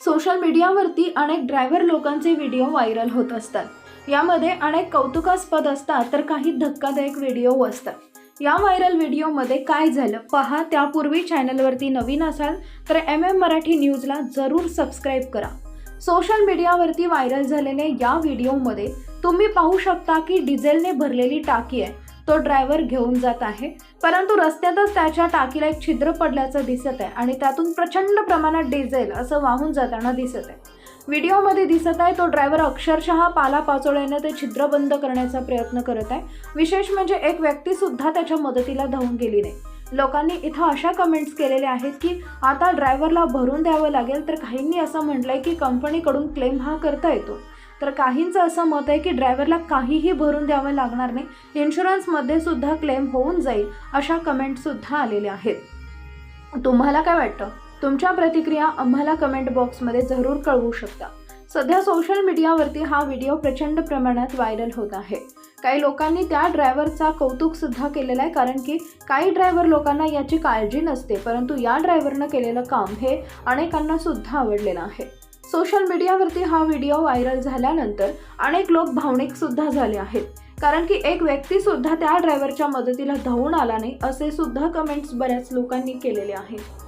Social मीडियावरती अनेक driver लोकांचे व्हिडिओ व्हायरल होत असतात. यामध्ये अनेक कौतुकास्पद असतात तर काही धक्कादायक व्हिडिओ असतात. या व्हायरल व्हिडिओमध्ये काय झालं पहा त्यापूर्वी चॅनलवरती नवीन असाल तर एम एम मराठी न्यूजला जरूर सबस्क्राईब करा. सोशल मीडियावरती व्हायरल झालेल्या या व्हिडिओमध्ये तुम्ही पाहू शकता की डिझेलने भरलेली टाकी आहे. तो ड्रायव्हर घेऊन जात आहे. परंतु रस्त्यातच त्याच्या टाकीला एक छिद्र पडल्याचं दिसत आहे आणि त्यातून प्रचंड प्रमाणात डिझेल असं वाहून जाताना दिसत आहे. व्हिडिओमध्ये दिसत आहे तो ड्रायव्हर अक्षरशः पाला पाचोळ्याने ते छिद्र बंद करण्याचा प्रयत्न करत आहे. विशेष म्हणजे एक व्यक्ती सुद्धा त्याच्या मदतीला धावून गेली नाही. लोकांनी इथं अशा कमेंट्स केलेल्या आहेत की आता ड्रायव्हरला भरून द्यावं लागेल तर काहींनी असं म्हटलंय की कंपनीकडून क्लेम हा करता येतो. तर काहींचं असं मत आहे की ड्रायव्हरला काहीही भरून द्यावं लागणार नाही. इन्शुरन्समध्ये सुद्धा क्लेम होऊन जाईल अशा कमेंटसुद्धा आलेल्या आहेत. तुम्हाला काय वाटतं? तुमच्या प्रतिक्रिया आम्हाला कमेंट बॉक्समध्ये जरूर कळवू शकता. सध्या सोशल मीडियावरती हा व्हिडिओ प्रचंड प्रमाणात व्हायरल होत आहे. काही लोकांनी त्या ड्रायव्हरचा कौतुकसुद्धा केलेलं आहे कारण की काही ड्रायव्हर लोकांना याची काळजी नसते परंतु या ड्रायव्हरनं केलेलं काम हे अनेकांना सुद्धा आवडलेलं आहे. सोशल मीडियावरती हा व्हिडिओ व्हायरल झाल्यानंतर अनेक लोक भावनिक सुद्धा झाले आहेत. कारण की एक व्यक्ती सुद्धा त्या ड्रायव्हरच्या मदतीला धावून आला नाही असे सुद्धा कमेंट्स बऱ्याच लोकांनी केलेले आहेत.